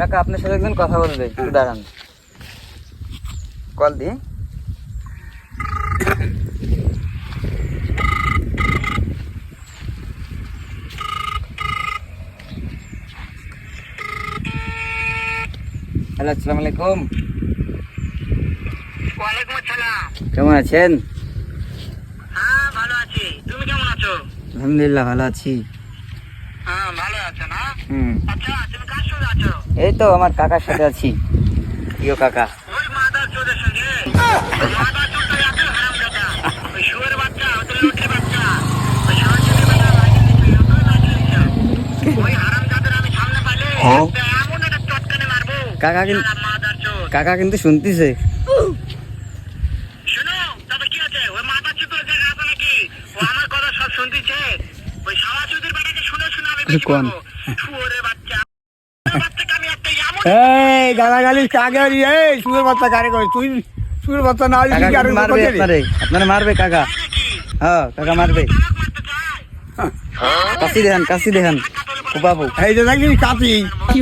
কাকা আপনার সাথে একজন কথা বলবে একটু দাঁড়ান। কল দিয়ে হ্যালো আসসালামু আলাইকুম। ওয়ালাইকুম আসসালাম। কেমন আছেন? হ্যাঁ ভালো আছি। তুমি কেমন আছো? আলহামদুলিল্লাহ ভালো আছি। হ্যাঁ ভালো আছো না? হুম। আচ্ছা তুমি এই তো আমার কাকার সাথে আছি। প্রিয় কাকা। মারবো। কাকা কিন্তু- শালা মাদার চোদ কাকা কিন্তু শুনতেছে। শোনো তবে কি আছে? ওই মাদার চোদের জায়গা নাকি? ও আমার কথা সব শুনতেছে। ওই সারা চোদের বেটাকে শুনে শুনে আমি কোন? শুয়োরের বাচ্চা বাচ্চাকে আমি একটা এমন এই গালাগালি কাকে এই সুরের বাচ্চা কারে করে তুই সুরের বাচ্চা না হলে কাকা কি কিন্তু মারবে আপনারে আপনারে মারবে কাকা? হ্যাঁ কাকা মারবে। চায় কাশি দেখান কাশি দেখান। বাবু। এই যে দেখি কাশি। কি